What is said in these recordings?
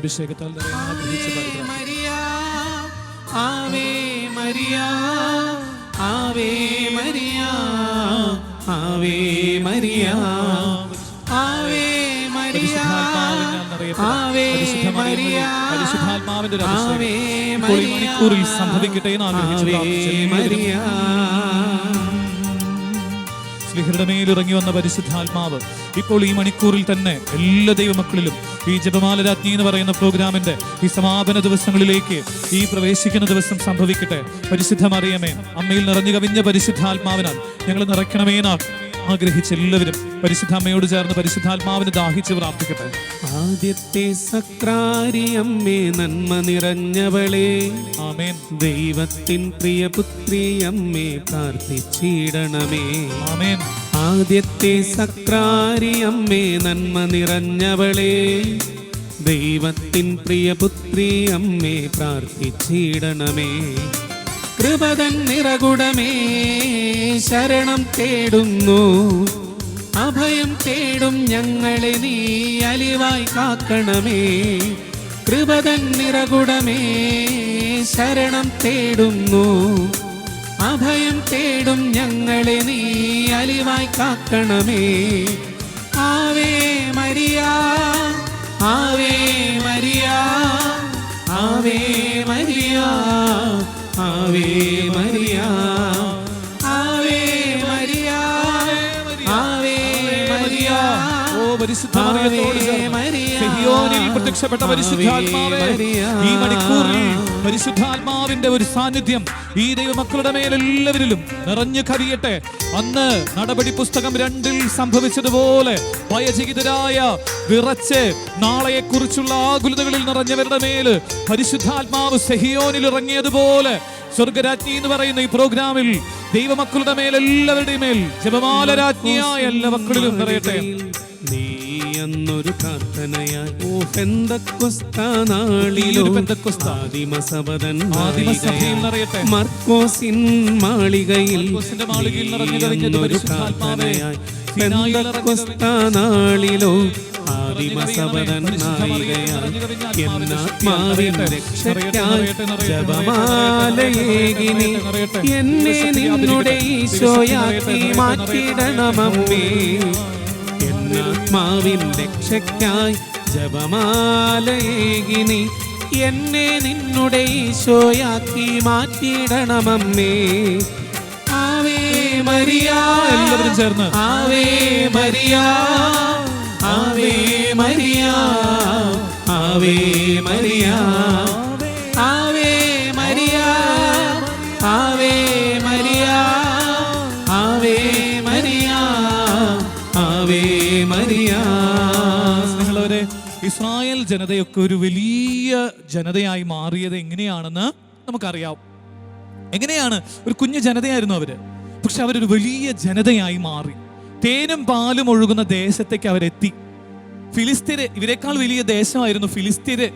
അഭിഷേകത്താൽ Ave Maria Ave Maria Ave Maria Ave Maria Ave Maria പരിശുദ്ധാത്മാവിന്റെ ഒരു അഭിഷേകം. മണിക്കൂറിൽ സംഭവിക്കട്ടെ എന്ന് ആഗ്രഹിച്ചു മരിയ സ്ലിഹരുടെ മേലിറങ്ങി വന്ന പരിശുദ്ധാത്മാവ് ഇപ്പോൾ ഈ മണിക്കൂറിൽ തന്നെ എല്ലാ ദൈവമക്കളിലും ഈ ജപമാല രാജ്ഞി എന്ന് പറയുന്ന പ്രോഗ്രാമിന്റെ ഈ സമാപന ദിവസങ്ങളിലേക്ക് ഈ പ്രവേശിക്കുന്ന ദിവസം സംഭവിക്കട്ടെ. പരിശുദ്ധമറിയമേ അമ്മയിൽ നിറഞ്ഞു കവിഞ്ഞ പരിശുദ്ധാത്മാവിനാൽ ഞങ്ങൾ നിറയ്ക്കണമേനാ ആഗ്രഹിച്ച് എല്ലാവരും പരിശുദ്ധാമ്മയോട് ചേർന്ന് പരിശുദ്ധാത്മാവിന് ദാഹിച്ച് പ്രാർത്ഥിക്കട്ടെ. ആദ്യത്തെ സക്രാരിയമ്മേ നന്മ നിറഞ്ഞവളെ. ആമേൻ. ദൈവത്തിൻ പ്രിയപുത്രി അമ്മേ പ്രാർത്ഥിച്ചിടണമേ. ആമേൻ. ആദ്യത്തെ സക്രാരി അമ്മേ നന്മ നിറഞ്ഞവളെ. ദൈവത്തിൻ പ്രിയപുത്രി അമ്മേ പ്രാർത്ഥിച്ചിടണമേ. കൃപതൻ നിറകുടമേ ശരണം തേടുന്നു. അഭയം തേടും ഞങ്ങളെ നീ അലിവായി കാക്കണമേ. കൃപതൻ നിറകുടമേ ശരണം തേടുന്നു. അഭയം തേടും ഞങ്ങളെ നീ അലിവായി കാക്കണമേ. Ave Maria Ave Maria Ave Maria. Ave Maria Ave Maria Ave Maria ഓ പരിശുദ്ധ മറിയത്തോട് പ്രത്യക്ഷപ്പെട്ട പരിശുദ്ധാത്മാവേ ഈ മണിക്കൂറിൽ പരിശുദ്ധാത്മാവിന്റെ ഒരു സാന്നിധ്യം ഈ ദൈവമക്കളുടെ മേലെല്ലാവരിലും നിറഞ്ഞു കവിയട്ടെ അന്ന് നടപടി പുസ്തകം രണ്ടിൽ സംഭവിച്ചതുപോലെ ഭയചകിതരായ വിറച്ച് നാളെയെ കുറിച്ചുള്ള ആകുലതകളിൽ നിറഞ്ഞവരുടെ മേൽ പരിശുദ്ധാത്മാവ് സെഹിയോനിൽ ഇറങ്ങിയതുപോലെ സ്വർഗരാജ്ഞി എന്ന് പറയുന്ന ഈ പ്രോഗ്രാമിൽ ദൈവമക്കളുടെ മേൽ എല്ലാവരുടെയും മേൽ ജപമാല രാജ്ഞിയായ എല്ലാ മക്കളിലും നിറയട്ടെ അന്നൊരു പ്രാർത്ഥനയായി ഓ പെന്തക്കൊസ്ത നാളിലോ ഒരു പെന്തക്കൊസ്ത. ആദിമസപതൻ ആദിമസഭയിൽ നിറയട്ടെ. മർക്കോസിൻ മാളികയിൽ മാളികയിൽ നിറഞ്ഞു. പ്രാർത്ഥനയായി സീനായിൽ ഇറങ്ങി പെന്തക്കൊസ്ത നാളിലോ ആദിമസപതൻ പരിശുദ്ധ മറിയമേ, നാളികയായി നിറഞ്ഞു കവിഞ്ഞ ആത്മാവിന്റെ എന്നാത്മാവിൻ ശക്തിയാൽ രക്ഷയ്ക്കായി നിറയട്ടെ, നിറയട്ടെ, ജപമാലയേകിനി എന്നെ നിന്നുടെ ഈശോയാക്കി നിറയട്ടെ, എന്നാത്മാവിൻ രക്ഷയ്ക്കായി ജപമാലയേകിനി. എന്നെ നിന്നുടെ ഈശോയാക്കി മാറ്റിയിടണമേ ആവേ മരിയ. എല്ലാവരും ചേർന്ന്. Ave Maria. Ave Maria. Ave Maria. ജനതയൊക്കെ ഒരു വലിയ ജനതയായി മാറിയത് എങ്ങനെയാണെന്ന് നമുക്കറിയാം. എങ്ങനെയാണ്? ഒരു കുഞ്ഞു ജനതയായിരുന്നു അവർ. പക്ഷെ അവരൊരു വലിയ ജനതയായി മാറി. തേനും പാലും ഒഴുകുന്ന ദേശത്തേക്ക് അവരെത്തി. ഫിലിസ്തീര് ഇവരെക്കാൾ വലിയ ദേശമായിരുന്നു ഫിലിസ്തീര്.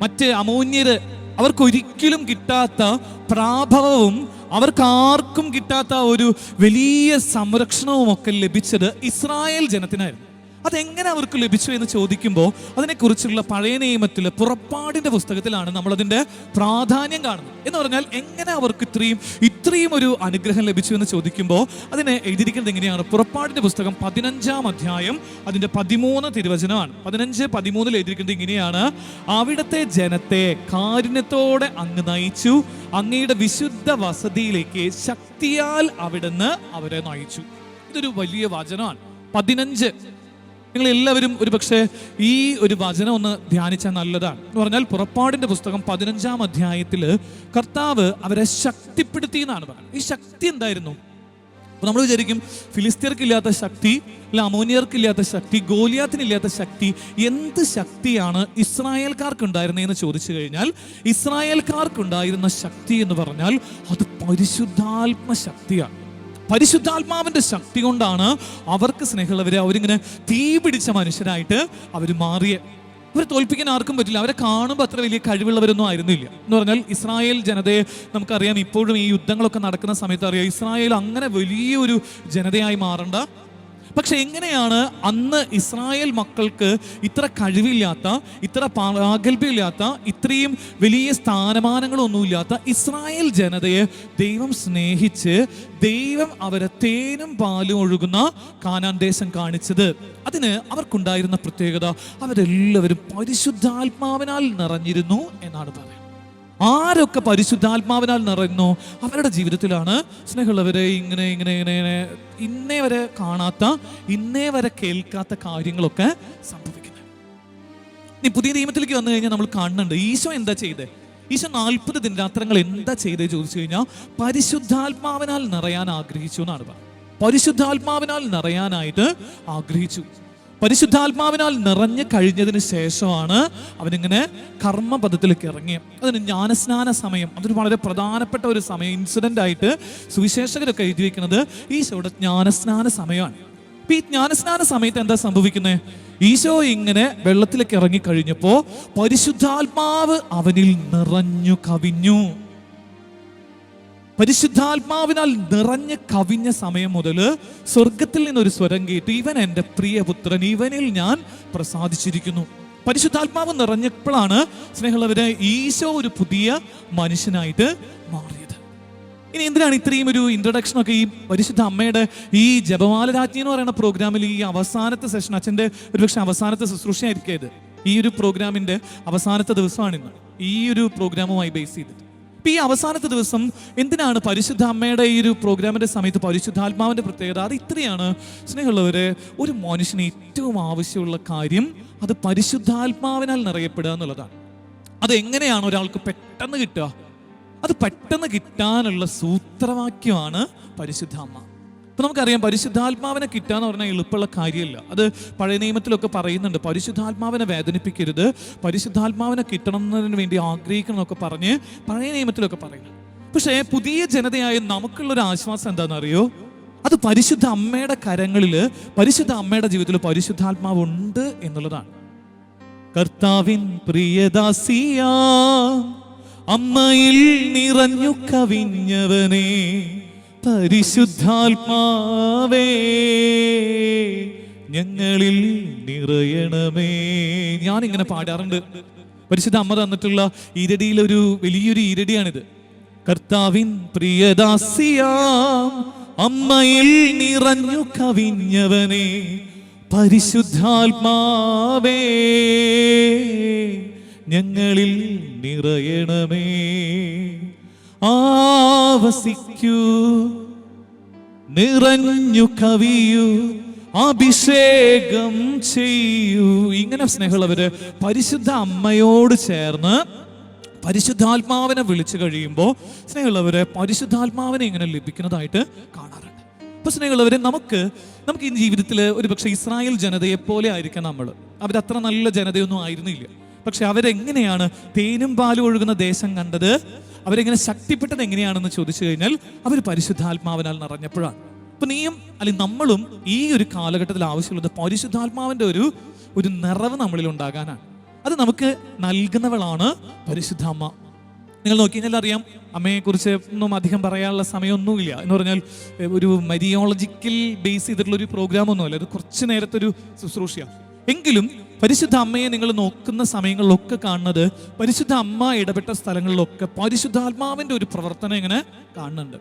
മറ്റ് അമോന്യര് അവർക്കൊരിക്കലും കിട്ടാത്ത പ്രാഭവവും അവർക്കാർക്കും കിട്ടാത്ത ഒരു വലിയ സംരക്ഷണവും ഒക്കെ ലഭിച്ചത് ഇസ്രായേൽ ജനത്തിനായിരുന്നു. അതെങ്ങനെ അവർക്ക് ലഭിച്ചു എന്ന് ചോദിക്കുമ്പോൾ അതിനെക്കുറിച്ചുള്ള പഴയ നിയമത്തിൽ പുറപ്പാടിന്റെ പുസ്തകത്തിലാണ് നമ്മൾ അതിന്റെ പ്രാധാന്യം കാണുന്നത്. എന്ന് പറഞ്ഞാൽ എങ്ങനെ അവർക്ക് ഇത്രയും ഇത്രയും ഒരു അനുഗ്രഹം ലഭിച്ചു എന്ന് ചോദിക്കുമ്പോൾ അതിനെ എഴുതിയിരിക്കുന്നത് എങ്ങനെയാണ്? പുറപ്പാടിന്റെ പുസ്തകം പതിനഞ്ചാം അധ്യായം അതിന്റെ പതിമൂന്ന് തിരുവചനമാണ്. പതിനഞ്ച് പതിമൂന്നിൽ എഴുതിയിരിക്കുന്നത് ഇങ്ങനെയാണ്. അവിടുത്തെ ജനത്തെ കാരുണ്യത്തോടെ അങ്ങ് നയിച്ചു അങ്ങയുടെ വിശുദ്ധ വസതിയിലേക്ക് ശക്തിയാൽ അവിടുന്ന് അവരെ നയിച്ചു. ഇതൊരു വലിയ വചനമാണ്. പതിനഞ്ച് നിങ്ങൾ എല്ലാവരും ഒരു പക്ഷേ ഈ ഒരു വചനം ഒന്ന് ധ്യാനിച്ചാൽ നല്ലതാണ്. എന്ന് പറഞ്ഞാൽ പുറപ്പാടിന്റെ പുസ്തകം പതിനഞ്ചാം അധ്യായത്തിൽ കർത്താവ് അവരെ ശക്തിപ്പെടുത്തി എന്നാണ് പറയുന്നത്. ഈ ശക്തി എന്തായിരുന്നു? അപ്പോൾ നമ്മൾ വിചാരിക്കും ഫിലിസ്തീർക്കില്ലാത്ത ശക്തി അല്ല അമോനിയർക്കില്ലാത്ത ശക്തി ഗോലിയാത്തിനില്ലാത്ത ശക്തി എന്ത് ശക്തിയാണ് ഇസ്രായേൽക്കാർക്ക് ഉണ്ടായിരുന്നതെന്ന് ചോദിച്ചു കഴിഞ്ഞാൽ ഇസ്രായേൽക്കാർക്കുണ്ടായിരുന്ന ശക്തി എന്ന് പറഞ്ഞാൽ അത് പരിശുദ്ധാത്മ ശക്തിയാണ്. പരിശുദ്ധാത്മാവിന്റെ ശക്തി കൊണ്ടാണ് അവർക്ക് സ്നേഹമുള്ളവരെ അവരിങ്ങനെ തീ പിടിച്ച മനുഷ്യരായിട്ട് അവർ മാറിയ. അവരെ തോൽപ്പിക്കാൻ ആർക്കും പറ്റില്ല. അവരെ കാണുമ്പോൾ അത്ര വലിയ കഴിവുള്ളവരൊന്നും ആയിരുന്നില്ല. എന്ന് പറഞ്ഞാൽ ഇസ്രായേൽ ജനതയെ നമുക്കറിയാം ഇപ്പോഴും ഈ യുദ്ധങ്ങളൊക്കെ നടക്കുന്ന സമയത്ത് അറിയാം ഇസ്രായേൽ അങ്ങനെ വലിയൊരു ജനതയായി മാറണ്ട. പക്ഷെ എങ്ങനെയാണ് അന്ന് ഇസ്രായേൽ മക്കൾക്ക് ഇത്ര കഴിവില്ലാത്ത ഇത്ര പ്രാഗൽഭ്യമില്ലാത്ത ഇത്രയും വലിയ സ്ഥാനമാനങ്ങളൊന്നുമില്ലാത്ത ഇസ്രായേൽ ജനതയെ ദൈവം സ്നേഹിച്ച് ദൈവം അവരെ തേനും പാലും ഒഴുകുന്ന കാനാൻ ദേശം കാണിച്ചത്. അതിന് അവർക്കുണ്ടായിരുന്ന പ്രത്യേകത അവരെല്ലാവരും പരിശുദ്ധാത്മാവിനാൽ നിറഞ്ഞിരുന്നു എന്നാണ് പറയുന്നത്. ആരൊക്കെ പരിശുദ്ധാത്മാവിനാൽ നിറയുന്നു അവരുടെ ജീവിതത്തിലാണ് സ്നേഹമുള്ളവരെ ഇങ്ങനെ ഇങ്ങനെ ഇങ്ങനെ ഇങ്ങനെ ഇന്നേ വരെ കാണാത്ത ഇന്നേ വരെ കേൾക്കാത്ത കാര്യങ്ങളൊക്കെ സംഭവിക്കുന്നത് നീ പുതിയ നിയമത്തിലേക്ക് വന്നു കഴിഞ്ഞാൽ നമ്മൾ കാണുന്നുണ്ട് ഈശോ എന്താ ചെയ്തേ? ഈശോ നാൽപ്പത് ദിനരാത്രങ്ങൾ എന്താ ചെയ്തേ ചോദിച്ചു കഴിഞ്ഞാൽ പരിശുദ്ധാത്മാവിനാൽ നിറയാൻ ആഗ്രഹിച്ചു എന്നാണ് പറഞ്ഞത്. പരിശുദ്ധാത്മാവിനാൽ നിറയാനായിട്ട് ആഗ്രഹിച്ചു. പരിശുദ്ധാത്മാവിനാൽ നിറഞ്ഞു കഴിഞ്ഞതിന് ശേഷമാണ് അവനിങ്ങനെ കർമ്മപദത്തിലേക്ക് ഇറങ്ങി അതിന് ജ്ഞാനസ്നാന സമയം അതൊരു വളരെ പ്രധാനപ്പെട്ട ഒരു സമയം ഇൻസിഡന്റ് ആയിട്ട് സുവിശേഷകരൊക്കെ എഴുതി വെക്കുന്നത് ഈശോയുടെ ജ്ഞാനസ്നാന സമയമാണ്. അപ്പം ഈ ജ്ഞാനസ്നാന സമയത്ത് എന്താ സംഭവിക്കുന്നത് ഈശോ ഇങ്ങനെ വെള്ളത്തിലേക്ക് ഇറങ്ങി കഴിഞ്ഞപ്പോൾ പരിശുദ്ധാത്മാവ് അവനിൽ നിറഞ്ഞു കവിഞ്ഞു. പരിശുദ്ധാത്മാവിനാൽ നിറഞ്ഞ് കവിഞ്ഞ സമയം മുതൽ സ്വർഗത്തിൽ നിന്നൊരു സ്വരം കേട്ട് ഇവൻ എന്റെ പ്രിയപുത്രൻ ഇവനിൽ ഞാൻ പ്രസാദിച്ചിരിക്കുന്നു. പരിശുദ്ധാത്മാവ് നിറഞ്ഞപ്പോഴാണ് സ്നേഹമുള്ളവരെ ഈശോ ഒരു പുതിയ മനുഷ്യനായിട്ട് മാറിയത്. ഇനി എന്തിനാണ് ഇത്രയും ഒരു ഇൻട്രൊഡക്ഷൻ ഒക്കെ ഈ പരിശുദ്ധ അമ്മയുടെ ഈ ജപമാല രാജ്ഞി എന്ന് പറയുന്ന പ്രോഗ്രാമിൽ ഈ അവസാനത്തെ സെഷൻ അച്ഛന്റെ ഒരുപക്ഷെ അവസാനത്തെ ശുശ്രൂഷയായിരിക്കും ഇത്. ഈ ഒരു പ്രോഗ്രാമിന്റെ അവസാനത്തെ ദിവസമാണ് ഇന്ന്. ഈ ഒരു പ്രോഗ്രാമുമായി ബേസ് ചെയ്തിട്ട്. ഇപ്പൊ ഈ അവസാനത്തെ ദിവസം എന്തിനാണ് പരിശുദ്ധ അമ്മയുടെ ഈ ഒരു പ്രോഗ്രാമിന്റെ സമയത്ത് പരിശുദ്ധാത്മാവിന്റെ പ്രത്യേകത? അത് ഇത്രയാണ്. സ്നേഹമുള്ളവർ ഒരു മനുഷ്യന് ഏറ്റവും ആവശ്യമുള്ള കാര്യം അത് പരിശുദ്ധാത്മാവിനാൽ നിറയപ്പെടുക എന്നുള്ളതാണ്. അത് എങ്ങനെയാണ് ഒരാൾക്ക് പെട്ടെന്ന് കിട്ടുക? അത് പെട്ടെന്ന് കിട്ടാനുള്ള സൂത്രവാക്യമാണ് പരിശുദ്ധ അമ്മ ഇപ്പൊ നമുക്കറിയാം പരിശുദ്ധാത്മാവിനെ കിട്ടുക എന്ന് പറഞ്ഞാൽ എളുപ്പമുള്ള കാര്യമല്ല. അത് പഴയ നിയമത്തിലൊക്കെ പറയുന്നുണ്ട് പരിശുദ്ധാത്മാവിനെ വേദനിപ്പിക്കരുത് പരിശുദ്ധാത്മാവിനെ കിട്ടണമെന്നതിന് വേണ്ടി ആഗ്രഹിക്കണം എന്നൊക്കെ പറഞ്ഞ് പഴയ നിയമത്തിലൊക്കെ പറയുന്നു പക്ഷേ പുതിയ ജനതയായ നമുക്കുള്ളൊരു ആശ്വാസം എന്താണെന്നറിയോ? അത് പരിശുദ്ധ അമ്മയുടെ കരങ്ങളിൽ പരിശുദ്ധ അമ്മയുടെ ജീവിതത്തിൽ പരിശുദ്ധാത്മാവ് ഉണ്ട് എന്നുള്ളതാണ്. കർത്താവിൻ പ്രിയദാസിയ അമ്മയിൽ നിറഞ്ഞു കവിഞ്ഞവനെ പരിശുദ്ധാത്മാവേ ഞങ്ങളിൽ നിറയണമേ. ഞാൻ ഇങ്ങനെ പാടാറുണ്ട്. പരിശുദ്ധ അമ്മ തന്നിട്ടുള്ള ഈരടിയിൽ ഒരു വലിയൊരു ഈരടിയാണിത്. കർത്താവിൻ പ്രിയദാസിയാം അമ്മയിൽ നിറഞ്ഞു കവിഞ്ഞവനെ. പരിശുദ്ധാത്മാവേ ഞങ്ങളിൽ നിറയണമേ. ആവസിക്കൂ. നിറഞ്ഞു കവിയൂ. അഭിഷേകം ചെയ്യൂ. ഇങ്ങനെ സ്നേഹമുള്ളവര് പരിശുദ്ധ അമ്മയോട് ചേർന്ന് പരിശുദ്ധാത്മാവിനെ വിളിച്ചു കഴിയുമ്പോൾ സ്നേഹമുള്ളവരെ പരിശുദ്ധാത്മാവിനെ ഇങ്ങനെ ലഭിക്കുന്നതായിട്ട് കാണാറുണ്ട്. അപ്പൊ സ്നേഹമുള്ളവരെ നമുക്ക് നമുക്ക് ഈ ജീവിതത്തിൽ ഒരു പക്ഷേ ഇസ്രായേൽ ജനതയെ പോലെ ആയിരിക്കാം നമ്മൾ അവരത്ര നല്ല ജനതയൊന്നും ആയിരുന്നില്ല. പക്ഷെ അവരെങ്ങനെയാണ് തേനും പാലും ഒഴുകുന്ന ദേശം കണ്ടത്? അവരെങ്ങനെ ശക്തിപ്പെട്ടത് എങ്ങനെയാണെന്ന് ചോദിച്ചു കഴിഞ്ഞാൽ അവർ പരിശുദ്ധാത്മാവിനാൽ നിറഞ്ഞപ്പോഴാണ്. അപ്പൊ നീയും അല്ലെങ്കിൽ നമ്മളും ഈ ഒരു കാലഘട്ടത്തിൽ ആവശ്യമുള്ളത് പരിശുദ്ധാത്മാവിന്റെ ഒരു ഒരു നിറവ് നമ്മളിൽ ഉണ്ടാകാനാണ്. അത് നമുക്ക് നൽകുന്നവളാണ് പരിശുദ്ധാമ്മ നിങ്ങൾ നോക്കി കഴിഞ്ഞാൽ അറിയാം അമ്മയെക്കുറിച്ച് ഒന്നും അധികം പറയാനുള്ള സമയമൊന്നുമില്ല. എന്ന് പറഞ്ഞാൽ ഒരു മരിയോളജിക്കൽ ബേസ് ചെയ്തിട്ടുള്ള ഒരു പ്രോഗ്രാം ഒന്നുമല്ല അത് കുറച്ച് നേരത്തെ ഒരു ശുശ്രൂഷയാണ്. എങ്കിലും പരിശുദ്ധ അമ്മയെ നിങ്ങൾ നോക്കുന്ന സമയങ്ങളിലൊക്കെ കാണുന്നത് പരിശുദ്ധ അമ്മ ഇടപെട്ട സ്ഥലങ്ങളിലൊക്കെ പരിശുദ്ധാത്മാവിന്റെ ഒരു പ്രവർത്തനം ഇങ്ങനെ കാണുന്നുണ്ട്.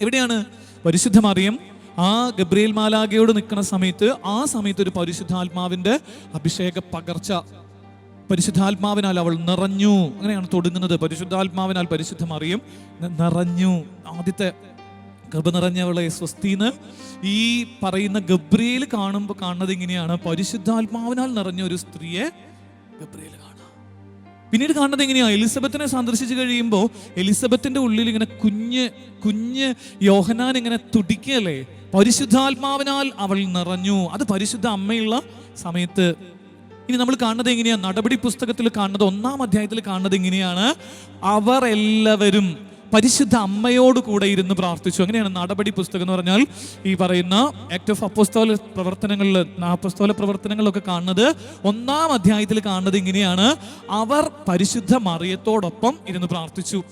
എവിടെയാണ്? പരിശുദ്ധ മറിയം ആ ഗബ്രിയേൽ മാലാഗയോട് നിൽക്കുന്ന സമയത്ത് ആ സമയത്ത് ഒരു പരിശുദ്ധാത്മാവിന്റെ അഭിഷേക പകർച്ച. പരിശുദ്ധാത്മാവിനാൽ അവൾ നിറഞ്ഞു. അങ്ങനെയാണ് തുടങ്ങുന്നത്. പരിശുദ്ധാത്മാവിനാൽ പരിശുദ്ധ മറിയം നിറഞ്ഞു. ആദ്യത്തെ ഗർഭ നിറഞ്ഞവളെ സ്വസ്തിന്ന് ഈ പറയുന്ന ഗബ്രിയേൽ കാണുമ്പോൾ കാണുന്നത് ഇങ്ങനെയാണ്. പരിശുദ്ധാത്മാവിനാൽ നിറഞ്ഞ ഒരു സ്ത്രീയെ ഗബ്രിയേൽ കാണാം. പിന്നീട് കാണുന്നത് എങ്ങനെയാ? എലിസബത്തിനെ സന്ദർശിച്ചു കഴിയുമ്പോൾ എലിസബത്തിന്റെ ഉള്ളിൽ ഇങ്ങനെ കുഞ്ഞ് കുഞ്ഞ് യോഹനാൻ ഇങ്ങനെ തുടിക്കല്ലേ പരിശുദ്ധാത്മാവിനാൽ അവൾ നിറഞ്ഞു. അത് പരിശുദ്ധ അമ്മയുള്ള സമയത്ത്. ഇനി നമ്മൾ കാണുന്നത് എങ്ങനെയാണ് നടപടി പുസ്തകത്തിൽ കാണുന്നത് ഒന്നാം അധ്യായത്തിൽ കാണുന്നത് എങ്ങനെയാണ്? അവർ എല്ലാവരും പരിശുദ്ധ അമ്മയോട് കൂടെ ഇരുന്ന് പ്രാർത്ഥിച്ചു. അങ്ങനെയാണ് നടപടി പുസ്തകം എന്ന് പറഞ്ഞാൽ ഈ പറയുന്ന ആക്ട് ഓഫ് അപ്പോസ്തോല പ്രവർത്തനങ്ങളിൽ അപ്പോസ്തോല പ്രവർത്തനങ്ങളിലൊക്കെ കാണുന്നത് ഒന്നാം അധ്യായത്തിൽ കാണുന്നത് ഇങ്ങനെയാണ്. അവർ പരിശുദ്ധ മറിയത്തോടൊപ്പം ഇരുന്ന് പ്രാർത്ഥിച്ചു.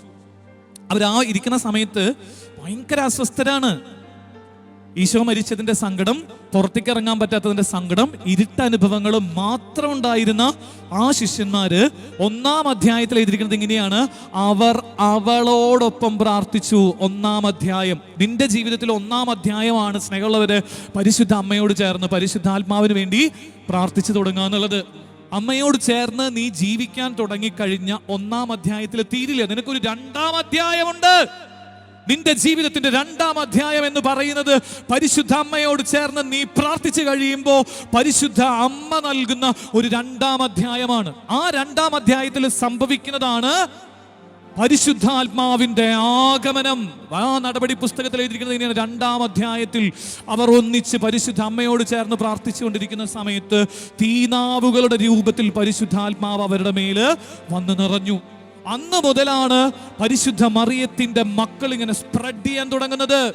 അവർ ആ ഇരിക്കുന്ന സമയത്ത് ഭയങ്കര അസ്വസ്ഥരാണ്. ഈശോ മരിച്ചതിന്റെ സങ്കടം പുറത്തേക്ക് ഇറങ്ങാൻ പറ്റാത്തതിന്റെ സങ്കടം ഇരുട്ടനുഭവങ്ങൾ മാത്രം ഉണ്ടായിരുന്ന ആ ശിഷ്യന്മാര് ഒന്നാം അധ്യായത്തിൽ എഴുതിയിരിക്കുന്നത് ഇങ്ങനെയാണ്. അവർ അവളോടൊപ്പം പ്രാർത്ഥിച്ചു. ഒന്നാം അധ്യായം. നിന്റെ ജീവിതത്തിൽ ഒന്നാം അധ്യായമാണ് സ്നേഹമുള്ളവര് പരിശുദ്ധ അമ്മയോട് ചേർന്ന് പരിശുദ്ധാത്മാവിന് വേണ്ടി പ്രാർത്ഥിച്ചു തുടങ്ങുക എന്നുള്ളത്. അമ്മയോട് ചേർന്ന് നീ ജീവിക്കാൻ തുടങ്ങിക്കഴിഞ്ഞ ഒന്നാം അധ്യായത്തിൽ തീരില്ല? നിനക്കൊരു രണ്ടാം അധ്യായമുണ്ട്. നിന്റെ ജീവിതത്തിന്റെ രണ്ടാം അധ്യായം എന്ന് പറയുന്നത് പരിശുദ്ധ അമ്മയോട് ചേർന്ന് നീ പ്രാർത്ഥിച്ചു കഴിയുമ്പോൾ പരിശുദ്ധ അമ്മ നൽകുന്ന ഒരു രണ്ടാം അധ്യായമാണ്. ആ രണ്ടാം അധ്യായത്തിൽ സംഭവിക്കുന്നതാണ് പരിശുദ്ധാത്മാവിന്റെ ആഗമനം. ആ നടപടി പുസ്തകത്തിൽ എഴുതിയിരിക്കുന്നത് ഇങ്ങനെ രണ്ടാം അധ്യായത്തിൽ അവർ ഒന്നിച്ച് പരിശുദ്ധ അമ്മയോട് ചേർന്ന് പ്രാർത്ഥിച്ചുകൊണ്ടിരിക്കുന്ന സമയത്ത് തീനാവുകളുടെ രൂപത്തിൽ പരിശുദ്ധാത്മാവ് അവരുടെ മേൽ വന്ന് നിറഞ്ഞു. അന്ന് മുതലാണ് പരിശുദ്ധ മറിയത്തിന്റെ മക്കൾ ഇങ്ങനെ സ്പ്രെഡ് ചെയ്യാൻ തുടങ്ങുന്നത്.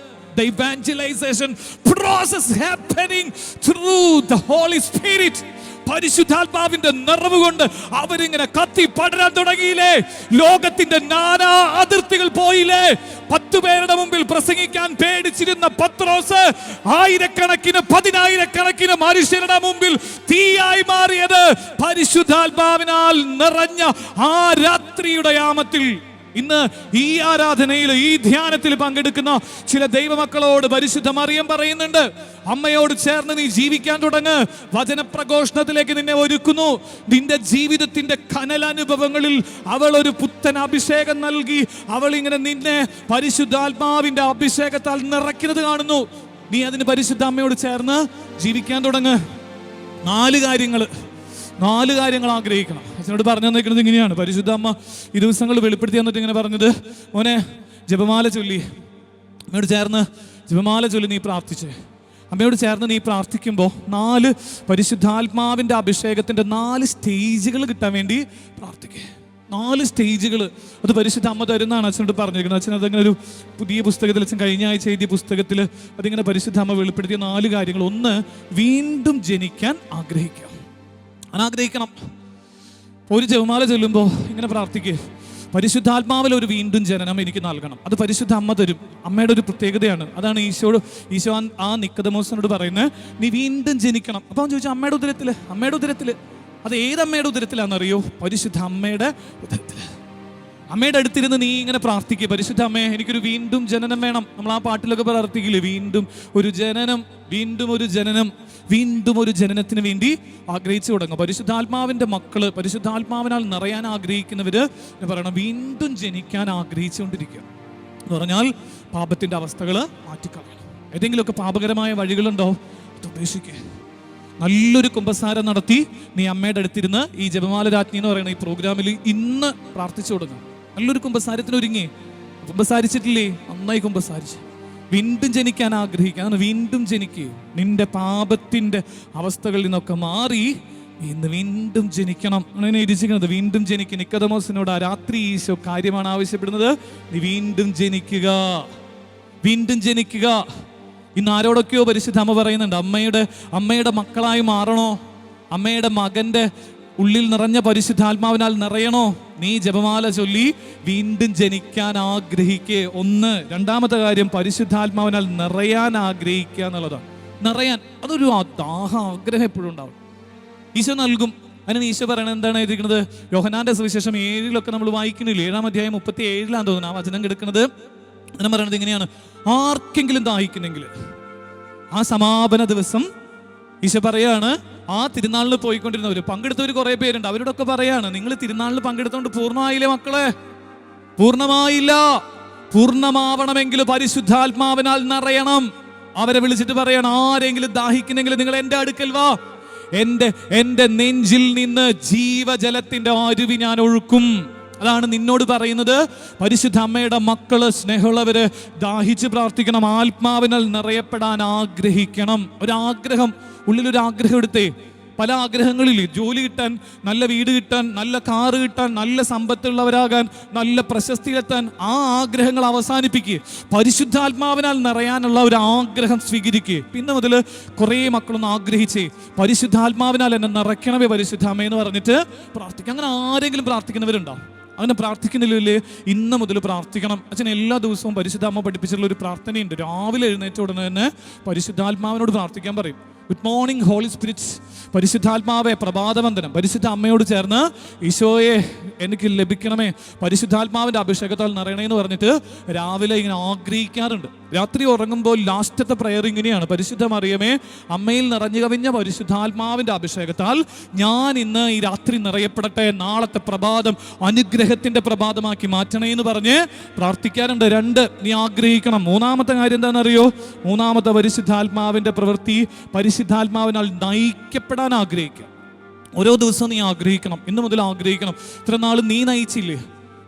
പരിശുദ്ധാത്മാവിന്റെ നിറവ് കൊണ്ട് അവരിങ്ങനെ കത്തി പടരാൻ തുടങ്ങിയില്ലേ? ലോകത്തിന്റെ നാനാ അതിർത്തികൾ പോയില്ലേ? പേരുടെ മുമ്പിൽ പ്രസംഗിക്കാൻ പേടിച്ചിരുന്ന പത്രോസ് ആയിരക്കണക്കിന് പതിനായിരക്കണക്കിന് മനുഷ്യരുടെ മുമ്പിൽ തീയായി മാറിയത് പരിശുദ്ധാത്മാവിനാൽ നിറഞ്ഞ ആ രാത്രിയുടെ യാമത്തിൽ ഇന്ന് ഈ ആരാധനയിൽ ഈ ധ്യാനത്തിൽ പങ്കെടുക്കുന്ന ചില ദൈവമക്കളോട് പരിശുദ്ധ മറിയം പറയുന്നുണ്ട്. അമ്മയോട് ചേർന്ന് നീ ജീവിക്കാൻ തുടങ്ങ്. വചനപ്രഘോഷണത്തിലേക്ക് നിന്നെ ഒരുക്കുന്നു. നിന്റെ ജീവിതത്തിന്റെ കനലനുഭവങ്ങളിൽ അവൾ ഒരു പുത്തൻ അഭിഷേകം നൽകി. അവൾ ഇങ്ങനെ നിന്നെ പരിശുദ്ധാത്മാവിന്റെ അഭിഷേകത്താൽ നിറയ്ക്കുന്നത് കാണുന്നു. നീ അതിന് പരിശുദ്ധ അമ്മയോട് ചേർന്ന് ജീവിക്കാൻ തുടങ്ങ്. നാല് കാര്യങ്ങൾ നാല് കാര്യങ്ങൾ ആഗ്രഹിക്കണം. അച്ഛനോട് പറഞ്ഞു തന്നിരിക്കുന്നത് ഇങ്ങനെയാണ്. പരിശുദ്ധ അമ്മ ഈ ദിവസങ്ങൾ വെളിപ്പെടുത്തി തന്നിട്ട് ഇങ്ങനെ പറഞ്ഞത് മോനെ ജപമാല ചൊല്ലി. അമ്മയോട് ചേർന്ന് ജപമാല ചൊല്ലി നീ പ്രാർത്ഥിച്ചേ. അമ്മയോട് ചേർന്ന് നീ പ്രാർത്ഥിക്കുമ്പോൾ നാല് പരിശുദ്ധാത്മാവിന്റെ അഭിഷേകത്തിന്റെ നാല് സ്റ്റേജുകൾ കിട്ടാൻ വേണ്ടി പ്രാർത്ഥിക്കുക നാല് സ്റ്റേജുകൾ. അത് പരിശുദ്ധ അമ്മ തരുന്നതാണ് അച്ഛനോട് പറഞ്ഞിരിക്കുന്നത്. അച്ഛൻ അതങ്ങനെ ഒരു പുതിയ പുസ്തകത്തിൽ അച്ഛൻ കഴിഞ്ഞ ആഴ്ച എഴുതിയ പുസ്തകത്തിൽ അതിങ്ങനെ പരിശുദ്ധ അമ്മ വെളിപ്പെടുത്തിയ നാല് കാര്യങ്ങൾ. ഒന്ന് വീണ്ടും ജനിക്കാൻ ആഗ്രഹിക്കാം. അനാഗ്രഹിക്കണം ഒരു ജവമാല ചൊല്ലുമ്പോൾ ഇങ്ങനെ പ്രാർത്ഥിക്കുക പരിശുദ്ധാത്മാവിൽ ഒരു വീണ്ടും ജനനം എനിക്ക് നൽകണം. അത് പരിശുദ്ധ അമ്മ തരും. അമ്മയുടെ ഒരു പ്രത്യേകതയാണ്. അതാണ് ഈശോട് ഈശോ ആ- നിക്കതമോസനോട് പറയുന്നത് നീ വീണ്ടും ജനിക്കണം. അപ്പോൾ അവൻ ചോദിച്ചു അമ്മയുടെ ഉദരത്തിൽ അമ്മയുടെ ഉദരത്തിൽ അത് ഏത് അമ്മയുടെ ഉദരത്തിലാണെന്നറിയോ? പരിശുദ്ധ അമ്മയുടെ ഉദരത്തിൽ അമ്മയുടെ അടുത്തിരുന്ന് നീ ഇങ്ങനെ പ്രാർത്ഥിക്കുക പരിശുദ്ധ അമ്മേ എനിക്കൊരു വീണ്ടും ജനനം വേണം. നമ്മൾ ആ പാട്ടിലൊക്കെ പ്രാർത്ഥിക്കില്ലേ? വീണ്ടും ഒരു ജനനം വീണ്ടും ഒരു ജനനം. വീണ്ടും ഒരു ജനനത്തിന് വേണ്ടി ആഗ്രഹിച്ചു തുടങ്ങും. പരിശുദ്ധാത്മാവിന്റെ മക്കൾ പരിശുദ്ധാത്മാവിനാൽ നിറയാൻ ആഗ്രഹിക്കുന്നവര് എന്ന് പറയണം വീണ്ടും ജനിക്കാൻ ആഗ്രഹിച്ചുകൊണ്ടിരിക്കുക. എന്ന് പറഞ്ഞാൽ പാപത്തിന്റെ അവസ്ഥകൾ മാറ്റിക്കളയണം. ഏതെങ്കിലുമൊക്കെ പാപകരമായ വഴികളുണ്ടോ? അത് ഉപേക്ഷിക്കുക നല്ലൊരു കുംഭസാരം നടത്തി നീ അമ്മയുടെ അടുത്തിരുന്ന് ഈ ജപമാല രാജ്ഞി എന്ന് പറയുന്ന ഈ പ്രോഗ്രാമിൽ ഇന്ന് പ്രാർത്ഥിച്ചു കൊടുക്കണം നല്ലൊരു കുംഭസാരത്തിന് ഒരുങ്ങി കുംഭസാരിച്ചിട്ടില്ലേ നന്നായി കുമ്പസാരിച്ച്. വീണ്ടും ജനിക്കാൻ ആഗ്രഹിക്കാൻ വീണ്ടും ജനിക്കുക നിന്റെ പാപത്തിന്റെ അവസ്ഥകളിൽ നിന്നൊക്കെ മാറി ഇന്ന് വീണ്ടും ജനിക്കണം. അങ്ങനെ ഇരിച്ചിരിക്കുന്നത്. വീണ്ടും ജനിക്കുക നിക്കതമോസിനോട് ആ രാത്രി ഈശോ കാര്യമാണ് ആവശ്യപ്പെടുന്നത്. നീ വീണ്ടും ജനിക്കുക. വീണ്ടും ജനിക്കുക. ഇന്ന് ആരോടൊക്കെയോ പരിശുദ്ധ അമ്മ പറയുന്നുണ്ട്. അമ്മയുടെ അമ്മയുടെ മക്കളായി മാറണോ? അമ്മയുടെ മകന്റെ ഉള്ളിൽ നിറഞ്ഞ പരിശുദ്ധാത്മാവിനാൽ നിറയണോ? നീ ജപമാല ചൊല്ലി വീണ്ടും ജനിക്കാൻ ആഗ്രഹിക്കേ. ഒന്ന് രണ്ടാമത്തെ കാര്യം പരിശുദ്ധാത്മാവിനാൽ നിറയാൻ ആഗ്രഹിക്കുക എന്നുള്ളതാണ്. നിറയാൻ അതൊരു ദാഹ ആഗ്രഹം എപ്പോഴും ഉണ്ടാവും. ഈശോ നൽകും. അതിന് ഈശോ പറയണത് എന്താണ് എഴുതിയിരിക്കുന്നത്? യോഹനാന്റെ സുവിശേഷം ഏഴിലൊക്കെ നമ്മൾ വായിക്കുന്നില്ല? ഏഴാം അധ്യായം മുപ്പത്തി ഏഴിലാന്ന് തോന്നുന്നു ആ വചനം കിടക്കുന്നത്. അതിനെ പറയണത് ഇങ്ങനെയാണ്. ആർക്കെങ്കിലും ദാഹിക്കുന്നെങ്കിൽ ആ സമാപന ദിവസം ഈശോ പറയാണ് ആ തിരുനാളിന് പോയിക്കൊണ്ടിരുന്നവർ പങ്കെടുത്തവർ കുറെ പേരുണ്ട്. അവരോടൊക്കെ പറയാണ് നിങ്ങൾ തിരുനാളിൽ പങ്കെടുത്തോണ്ട് പൂർണമായില്ലേ മക്കളെ? പൂർണമായില്ല. പൂർണമാവണമെങ്കിൽ പരിശുദ്ധാത്മാവിനാൽ നിറയണം. അവരെ വിളിച്ചിട്ട് പറയണം ആരെങ്കിലും ദാഹിക്കുന്നെങ്കിൽ നിങ്ങൾ എന്റെ അടുക്കൽ വാ. എന്റെ എന്റെ നെഞ്ചിൽ നിന്ന് ജീവജലത്തിന്റെ അരുവി ഞാൻ ഒഴുക്കും. അതാണ് നിന്നോട് പറയുന്നത്. പരിശുദ്ധ അമ്മയുടെ മക്കൾ സ്നേഹമുള്ളവര് ദാഹിച്ച് പ്രാർത്ഥിക്കണം. ആത്മാവിനാൽ നിറയപ്പെടാൻ ആഗ്രഹിക്കണം. ഒരാഗ്രഹം ഉള്ളിലൊരു ആഗ്രഹം എടുത്തേ. പല ആഗ്രഹങ്ങളില്ലേ ജോലി കിട്ടാൻ നല്ല വീട് കിട്ടാൻ നല്ല കാറ് കിട്ടാൻ നല്ല സമ്പത്തുള്ളവരാകാൻ നല്ല പ്രശസ്തി പ്രശസ്തിയിലെത്താൻ ആ ആഗ്രഹങ്ങൾ അവസാനിപ്പിക്കുക പരിശുദ്ധാത്മാവിനാൽ നിറയാനുള്ള ഒരു ആഗ്രഹം സ്വീകരിക്കുക പിന്നെ മുതൽ കുറേ മക്കളൊന്ന് ആഗ്രഹിച്ചേ. പരിശുദ്ധാത്മാവിനാൽ എന്നെ നിറയ്ക്കണമേ പരിശുദ്ധാമേ എന്ന് പറഞ്ഞിട്ട് പ്രാർത്ഥിക്കുക അങ്ങനെ ആരെങ്കിലും പ്രാർത്ഥിക്കുന്നവരുണ്ടോ? അങ്ങനെ പ്രാർത്ഥിക്കുന്നില്ലേ ഇന്ന് മുതൽ പ്രാർത്ഥിക്കണം. അച്ഛൻ എല്ലാ ദിവസവും പരിശുദ്ധ അമ്മ പഠിപ്പിച്ചിട്ടുള്ള ഒരു പ്രാർത്ഥനയുണ്ട്. രാവിലെ എഴുന്നേറ്റ ഉടനെ തന്നെ പരിശുദ്ധാത്മാവിനോട് പ്രാർത്ഥിക്കാൻ പറയും. ഗുഡ് മോർണിംഗ് ഹോളി സ്പിരിറ്റ്സ് പരിശുദ്ധാത്മാവെ പ്രഭാതവന്ദനം. പരിശുദ്ധ അമ്മയോട് ചേർന്ന് ഈശോയെ എനിക്ക് ലഭിക്കണമേ. പരിശുദ്ധാത്മാവിന്റെ അഭിഷേകത്താൽ നിറയണേന്ന് പറഞ്ഞിട്ട് രാവിലെ ഇങ്ങനെ ആഗ്രഹിക്കാറുണ്ട്. രാത്രി ഉറങ്ങുമ്പോൾ ലാസ്റ്റത്തെ പ്രയർ ഇങ്ങനെയാണ്. പരിശുദ്ധ മറിയമേ അമ്മയിൽ നിറഞ്ഞു കവിഞ്ഞ പരിശുദ്ധാത്മാവിന്റെ അഭിഷേകത്താൽ ഞാൻ ഇന്ന് ഈ രാത്രി നിറയപ്പെടട്ടെ നാളത്തെ പ്രഭാതം അനുഗ്രഹത്തിന്റെ പ്രഭാതമാക്കി മാറ്റണേ എന്ന് പറഞ്ഞ് പ്രാർത്ഥിക്കാറുണ്ട്. രണ്ട് നീ ആഗ്രഹിക്കണം. മൂന്നാമത്തെ കാര്യം എന്താണെന്നറിയോ? മൂന്നാമത്തെ പരിശുദ്ധാത്മാവിന്റെ പ്രവൃത്തി പരിശുദ്ധാത്മാവിനാൽ നയിക്കപ്പെടാൻ ആഗ്രഹിക്കുക ഓരോ ദിവസവും നീ ആഗ്രഹിക്കണം. ഇന്നു മുതൽ ആഗ്രഹിക്കണം. ഇത്ര നാൾ നീ നയിച്ചില്ലേ?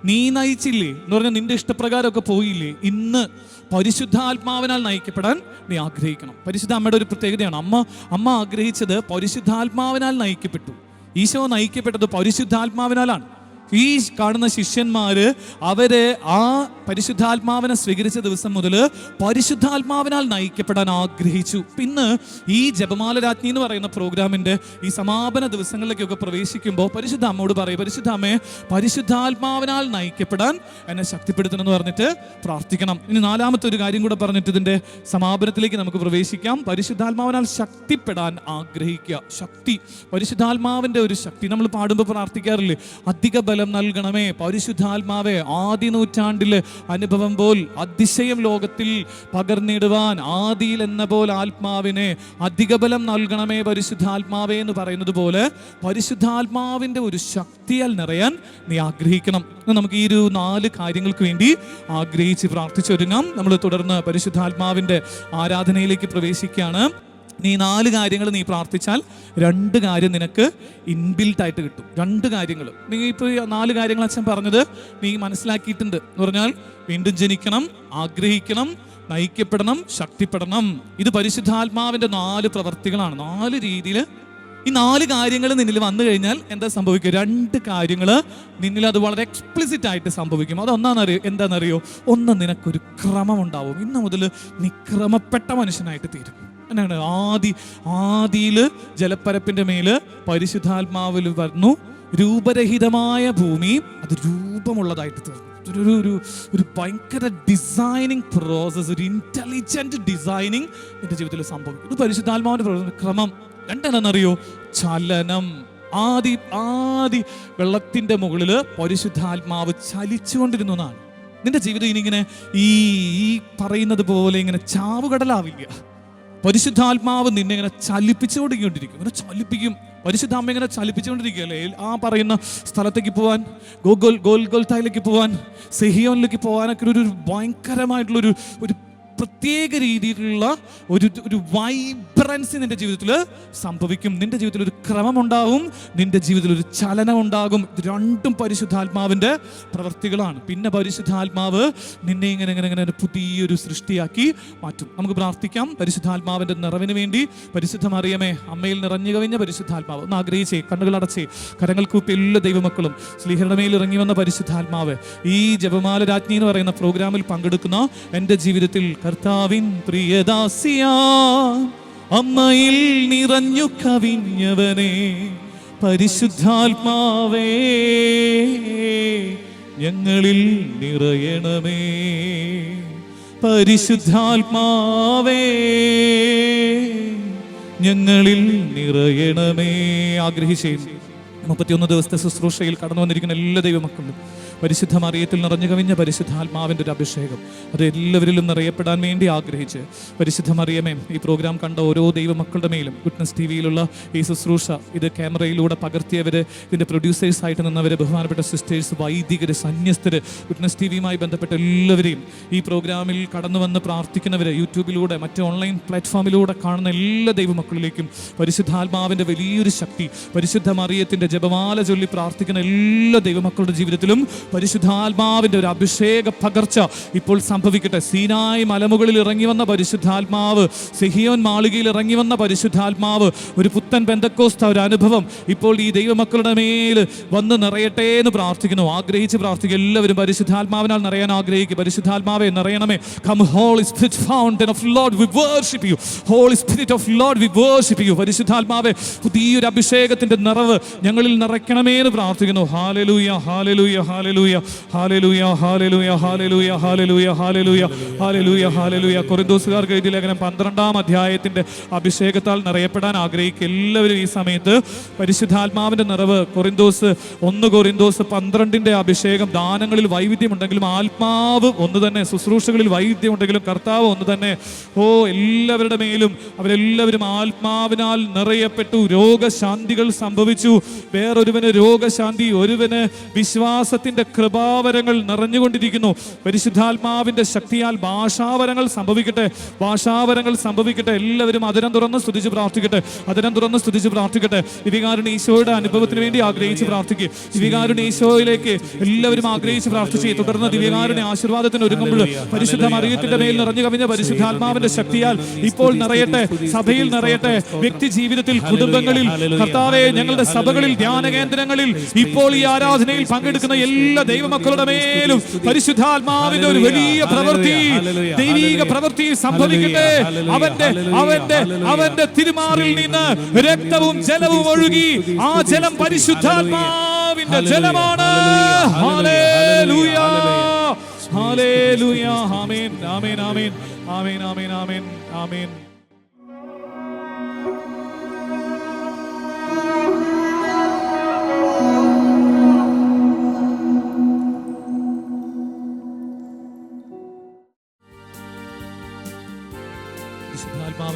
നീ നയിച്ചില്ലേ? എന്ന് പറഞ്ഞാൽ നിന്റെ ഇഷ്ടപ്രകാരമൊക്കെ പോയില്ലേ? ഇന്ന് പരിശുദ്ധാത്മാവിനാൽ നയിക്കപ്പെടാൻ നീ ആഗ്രഹിക്കണം. പരിശുദ്ധ അമ്മയുടെ ഒരു പ്രത്യേകതയാണ്. അമ്മ അമ്മ ആഗ്രഹിച്ചത് പരിശുദ്ധാത്മാവിനാൽ നയിക്കപ്പെട്ടു. ഈശോ നയിക്കപ്പെട്ടത് പരിശുദ്ധാത്മാവിനാലാണ്. ഈ കാണുന്ന ശിഷ്യന്മാര് അവർ ആ പരിശുദ്ധാത്മാവിനെ സ്വീകരിച്ച ദിവസം മുതൽ പരിശുദ്ധാത്മാവിനാൽ നയിക്കപ്പെടാൻ ആഗ്രഹിച്ചു. പിന്നെ ഈ ജപമാല രാജ്ഞി എന്ന് പറയുന്ന പ്രോഗ്രാമിന്റെ ഈ സമാപന ദിവസങ്ങളിലേക്കൊക്കെ പ്രവേശിക്കുമ്പോൾ പരിശുദ്ധ അമ്മോട് പറയും പരിശുദ്ധ അമ്മയെ പരിശുദ്ധാത്മാവിനാൽ നയിക്കപ്പെടാൻ എന്നെ ശക്തിപ്പെടുത്തണം എന്ന് പറഞ്ഞിട്ട് പ്രാർത്ഥിക്കണം. ഇനി നാലാമത്തെ ഒരു കാര്യം കൂടെ പറഞ്ഞിട്ട് ഇതിന്റെ സമാപനത്തിലേക്ക് നമുക്ക് പ്രവേശിക്കാം. പരിശുദ്ധാത്മാവിനാൽ ശക്തിപ്പെടാൻ ആഗ്രഹിക്കുക. ശക്തി. പരിശുദ്ധാത്മാവിന്റെ ഒരു ശക്തി. നമ്മൾ പാടുമ്പോൾ പ്രാർത്ഥിക്കാറില്ലേ? അധിക ബലം നൽകണമേ. പരിശുദ്ധാത്മാവെ ആദ്യ നൂറ്റാണ്ടിലെ അനുഭവം പോൽ അതിശയം ലോകത്തിൽ പകർന്നിടുവാൻ ആദിയിൽ എന്ന പോലെ ആത്മാവിനെ അധിക ബലം നൽകണമേ പരിശുദ്ധാത്മാവേ എന്ന് പറയുന്നത് പോലെ പരിശുദ്ധാത്മാവിന്റെ ഒരു ശക്തിയാൽ നിറയാൻ നീ ആഗ്രഹിക്കണം. നമുക്ക് ഈ ഒരു നാല് കാര്യങ്ങൾക്ക് വേണ്ടി ആഗ്രഹിച്ച് പ്രാർത്ഥിച്ചൊരുങ്ങാം. നമ്മൾ തുടർന്ന് പരിശുദ്ധാത്മാവിന്റെ ആരാധനയിലേക്ക് പ്രവേശിക്കുകയാണ്. നീ നാല് കാര്യങ്ങൾ നീ പ്രാർത്ഥിച്ചാൽ രണ്ട് കാര്യം നിനക്ക് ഇൻബിൽട്ട് ആയിട്ട് കിട്ടും. രണ്ട് കാര്യങ്ങൾ. നീ ഇപ്പോൾ നാല് കാര്യങ്ങൾ അച്ഛൻ പറഞ്ഞത് നീ മനസ്സിലാക്കിയിട്ടുണ്ട്. എന്ന് പറഞ്ഞാൽ വീണ്ടും ജനിക്കണം ആഗ്രഹിക്കണം നയിക്കപ്പെടണം ശക്തിപ്പെടണം. ഇത് പരിശുദ്ധാത്മാവിന്റെ നാല് പ്രവർത്തികളാണ്. നാല് രീതിയിൽ ഈ നാല് കാര്യങ്ങൾ നിന്നിൽ വന്നു കഴിഞ്ഞാൽ എന്താ സംഭവിക്കുക? രണ്ട് കാര്യങ്ങൾ നിന്നിൽ അത് വളരെ എക്സ്പ്ലിസിറ്റ് ആയിട്ട് സംഭവിക്കും. അതൊന്നാണെന്നറിയോ എന്താണെന്നറിയോ? ഒന്ന് നിനക്കൊരു ക്രമം ഉണ്ടാവും ഇന്ന് മുതൽ നീ ക്രമപ്പെട്ട മനുഷ്യനായിട്ട് തീരും. എന്നാണ് ആദി ആദിയിൽ ജലപ്പരപ്പിന്റെ മേൽ പരിശുദ്ധാത്മാവിൽ വന്നു രൂപരഹിതമായ ഭൂമി അത് രൂപമുള്ളതായിട്ട് തീർന്നു. ഒരു ഒരു- ഒരു ഭയങ്കര ഡിസൈനിങ് പ്രോസസ് ഒരു ഇന്റലിജന്റ് ഡിസൈനിങ് എന്റെ ജീവിതത്തിൽ സംഭവിക്കും ഇത് പരിശുദ്ധാത്മാവിന്റെ പ്രവർത്തന ക്രമം രണ്ടെന്താണെന്നറിയോ ചലനം. ആദി ആദി വെള്ളത്തിന്റെ മുകളിൽ പരിശുദ്ധാത്മാവ് ചലിച്ചുകൊണ്ടിരുന്നു എന്നാണ് നിന്റെ ജീവിതം ഇനി ഇങ്ങനെ ഈ ഈ പറയുന്നത് പോലെ ഇങ്ങനെ ചാവുകടലാവില്ല. പരിശുദ്ധാത്മാവ് നിന്നെ ഇങ്ങനെ ചലിപ്പിച്ചുകൊണ്ടിരിക്കും ഇങ്ങനെ ചലിപ്പിക്കും. പരിശുദ്ധാമ്മ ഇങ്ങനെ ചലിപ്പിച്ചുകൊണ്ടിരിക്കുകയല്ലേ ആ പറയുന്ന സ്ഥലത്തേക്ക് പോവാൻ ഗോഗോൽ ഗോൽ ഗോൽത്തായിലേക്ക് പോവാൻ സെഹിയോനിലേക്ക് പോകാനൊക്കെ ഒരു ഭയങ്കരമായിട്ടുള്ളൊരു ഒരു പ്രത്യേക രീതിയിലുള്ള ഒരു ഒരു വൈബ്രൻസി നിന്റെ ജീവിതത്തിൽ സംഭവിക്കും. നിന്റെ ജീവിതത്തിൽ ഒരു ക്രമം ഉണ്ടാവും നിന്റെ ജീവിതത്തിൽ ഒരു ചലനം ഉണ്ടാകും രണ്ടും പരിശുദ്ധാത്മാവിന്റെ പ്രവൃത്തികളാണ് പിന്നെ പരിശുദ്ധാത്മാവ് നിന്നെ ഇങ്ങനെ ഇങ്ങനെ ഇങ്ങനെ പുതിയൊരു സൃഷ്ടിയാക്കി മാറ്റും. നമുക്ക് പ്രാർത്ഥിക്കാം. പരിശുദ്ധാത്മാവിന്റെ നിറവിന് വേണ്ടി പരിശുദ്ധം അറിയമേ അമ്മയിൽ നിറഞ്ഞു കവിഞ്ഞ പരിശുദ്ധാത്മാവ് ഒന്ന് ആഗ്രഹിച്ചേ കണ്ണുകൾ അടച്ചേ കരങ്ങൾ കൂപ്പി എല്ലാ ദൈവമക്കളും ശ്രീഹരണമയിൽ ഇറങ്ങി വന്ന പരിശുദ്ധാത്മാവ് ഈ ജപമാല രാജ്ഞി എന്ന് പറയുന്ന പ്രോഗ്രാമിൽ പങ്കെടുക്കുന്ന എന്റെ ജീവിതത്തിൽ കർത്താവിൻ പ്രിയദാസിയാ. അമ്മയിൽ നിറഞ്ഞു കവിഞ്ഞവനെ പരിശുദ്ധാത്മാവേ ഞങ്ങളിൽ നിറയണമേ. പരിശുദ്ധാത്മാവേ ഞങ്ങളിൽ നിറയണമേ. ആഗ്രഹിച്ചേ മുപ്പത്തിയൊന്ന് ദിവസത്തെ ശുശ്രൂഷയിൽ കടന്നു വന്നിരിക്കുന്ന എല്ലാ ദൈവമക്കളും പരിശുദ്ധ മറിയത്തിൽ നിറഞ്ഞു കവിഞ്ഞ പരിശുദ്ധാത്മാവിന്റെ ഒരു അഭിഷേകം. അത് എല്ലാവരിലും നിറയപ്പെടാൻ വേണ്ടി ആഗ്രഹിച്ച് പരിശുദ്ധ മറിയമേ ഈ പ്രോഗ്രാം കണ്ട ഓരോ ദൈവമക്കളുടെ മേലും ഗുഡ്നസ് ടി വിയിലുള്ള ഈ ശുശ്രൂഷ ഇത് ക്യാമറയിലൂടെ പകർത്തിയവർ ഇതിന്റെ പ്രൊഡ്യൂസേഴ്സായിട്ട് നിന്നവർ ബഹുമാനപ്പെട്ട സിസ്റ്റേഴ്സ് വൈദികർ സന്യസ്തർ ഗുഡ്നസ് ടി വിയുമായി ബന്ധപ്പെട്ട എല്ലാവരെയും ഈ പ്രോഗ്രാമിൽ കടന്നു വന്ന് പ്രാർത്ഥിക്കുന്നവർ യൂട്യൂബിലൂടെ മറ്റ് ഓൺലൈൻ പ്ലാറ്റ്ഫോമിലൂടെ കാണുന്ന എല്ലാ ദൈവമക്കളിലേക്കും പരിശുദ്ധാത്മാവിന്റെ വലിയൊരു ശക്തി പരിശുദ്ധ മറിയത്തിന്റെ ജപമാല ചൊല്ലി പ്രാർത്ഥിക്കുന്ന എല്ലാ ദൈവമക്കളുടെ ജീവിതത്തിലും പരിശുദ്ധാത്മാവിന്റെ ഒരു അഭിഷേക പകർച്ച ഇപ്പോൾ സംഭവിക്കട്ടെ. സീനായി മലമുകളിൽ ഇറങ്ങി വന്ന പരിശുദ്ധാത്മാവ് സെഹിയോൻ മാളികയിൽ ഇറങ്ങി വന്ന പരിശുദ്ധാത്മാവ് ഒരു പുത്തൻ ബന്ധക്കോസ്ത ഒരു അനുഭവം ഇപ്പോൾ ഈ ദൈവമക്കളുടെ മേൽ വന്ന് നിറയട്ടെ എന്ന് പ്രാർത്ഥിക്കുന്നു. ആഗ്രഹിച്ച് പ്രാർത്ഥിക്കുക. എല്ലാവരും പരിശുദ്ധാത്മാവിനാൽ നിറയാൻ ആഗ്രഹിക്കുക. പരിശുദ്ധാത്മാവെ നിറയണമേ. Come Holy Spirit fountain of Lord we Holy Spirit of Lord we പരിശുദ്ധാത്മാവെ പുതിയൊരു അഭിഷേകത്തിന്റെ നിറവ് ഞങ്ങളിൽ നിറയ്ക്കണമേ എന്ന് പ്രാർത്ഥിക്കുന്നു. Hallelujah hallelujah hallelujah hallelujah hallelujah hallelujah hallelujah hallelujah hallelujah hallelujah കൊറിന്തോസുകാർക്ക് എഴുതിയ ലേഖനം പന്ത്രണ്ടാം അധ്യായത്തിന്റെ അഭിഷേകത്താൽ നിറയപ്പെടാൻ ആഗ്രഹിക്കുക. എല്ലാവരും ഈ സമയത്ത് പരിശുദ്ധാത്മാവിന്റെ നിറവ് കൊറിന്തോസ് ഒന്ന് കൊറിന്തോസ് പന്ത്രണ്ടിന്റെ അഭിഷേകം ദാനങ്ങളിൽ വൈവിധ്യമുണ്ടെങ്കിലും ആത്മാവ് ഒന്ന് തന്നെ ശുശ്രൂഷകളിൽ വൈവിധ്യമുണ്ടെങ്കിലും കർത്താവ് ഒന്ന് തന്നെ. ഓ എല്ലാവരുടെ മേലും അവരെല്ലാവരും ആത്മാവിനാൽ നിറയപ്പെട്ടു. രോഗശാന്തികൾ സംഭവിച്ചു. വേറൊരുവന് രോഗശാന്തി ഒരുവന് വിശ്വാസത്തിന്റെ കൃപാവരങ്ങൾ നിറഞ്ഞുകൊണ്ടിരിക്കുന്നു. പരിശുദ്ധാത്മാവിന്റെ ശക്തിയാൽ ഭാഷാവരങ്ങൾ സംഭവിക്കട്ടെ. ഭാഷാവരങ്ങൾ സംഭവിക്കട്ടെ. എല്ലാവരും അതിരം തുറന്ന് സ്തുതിച്ച് പ്രാർത്ഥിക്കട്ടെ. അതിരം തുറന്ന് സ്തുതിച്ച് പ്രാർത്ഥിക്കട്ടെ. ദിവികാരുണ്യ ഈശോയുടെ അനുഭവത്തിന് വേണ്ടി ആഗ്രഹിച്ച് പ്രാർത്ഥിക്കുക ദിവികാരുണ്യ ഈശോയിലേക്ക് എല്ലാവരും ആഗ്രഹിച്ച് പ്രാർത്ഥിച്ച്. തുടർന്ന് ദിവ്യകാരുണ്യ ആശീർവാദത്തിന് ഒരുങ്ങുമ്പോൾ പരിശുദ്ധ മറിയത്തിന്റെ മേൽ നിറഞ്ഞു കവിഞ്ഞ പരിശുദ്ധാത്മാവിന്റെ ശക്തിയാൽ ഇപ്പോൾ നിറയട്ടെ. സഭയിൽ നിറയട്ടെ. വ്യക്തി ജീവിതത്തിൽ കുടുംബങ്ങളിൽ കർത്താവെ ഞങ്ങളുടെ സഭകളിൽ ധ്യാന കേന്ദ്രങ്ങളിൽ ഇപ്പോൾ ഈ ആരാധനയിൽ പങ്കെടുക്കുന്ന എല്ലാ ദൈവമക്കളുടെ മേലും പരിശുദ്ധാത്മാവിന്റെ ഒരു വലിയ പ്രവൃത്തി ദൈവിക പ്രവൃത്തി സംഭവിക്കട്ടെ. അവന്റെ അവന്റെ അവന്റെ തിരുമാറിൽ നിന്ന് രക്തവും ജലവും ഒഴുകി ആ ജലം പരിശുദ്ധാത്മാവിന്റെ ജലമാണ്. ആമേൻ ആമേൻ ആമേൻ ആമേൻ ആമേൻ ആമേൻ ആമേൻ.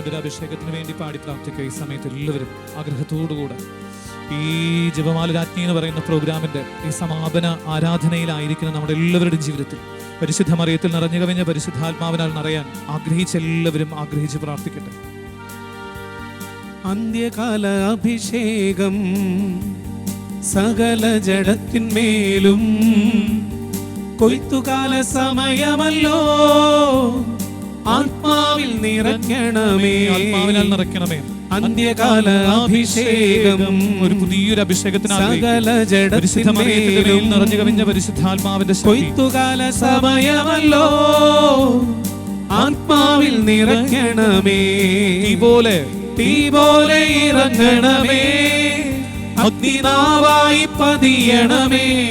അഭിഷേകത്തിന് വേണ്ടി പാടി പ്രാർത്ഥിക്കുക ഈ സമയത്ത് എല്ലാവരും ആഗ്രഹത്തോടുകൂടെ. ഈ ജപമാല രാജ്ഞി എന്ന് പറയുന്ന പ്രോഗ്രാമിന്റെ ഈ സമാപന ആരാധനയിലായിരിക്കുന്ന നമ്മുടെ എല്ലാവരുടെയും ജീവിതത്തിൽ പരിശുദ്ധ മറിയത്തിൽ നിറഞ്ഞു കവിഞ്ഞ പരിശുദ്ധാത്മാവിനാൽ നിറയാൻ ആഗ്രഹിച്ച എല്ലാവരും ആഗ്രഹിച്ച് പ്രാർത്ഥിക്കട്ടെ. അന്ത്യകാല അഭിഷേകം സകല ജഡത്തിന്മേലും കൊയ്ത്തുകാല സമയമല്ലോ. ആത്മാവിൽ നിറയ്ക്കണമേ. ആത്മാവിനാൽ നിറയ്ക്കണമേ. അന്ത്യകാല. അഭിഷേകം ഒരു പുതിയൊരു അഭിഷേകത്തിന് സകല മേൽ നിറഞ്ഞു കവിഞ്ഞ പരിശുദ്ധാത്മാവിന്റെ കൊയ്ത്തുകാല സമയമല്ലോ. ആത്മാവിൽ നിറയ്ക്കണമേ. ഈ പോലെ. തീ പോലെ ഇറങ്ങണമേ. അഗ്നിനാവായി പതിയണമേ.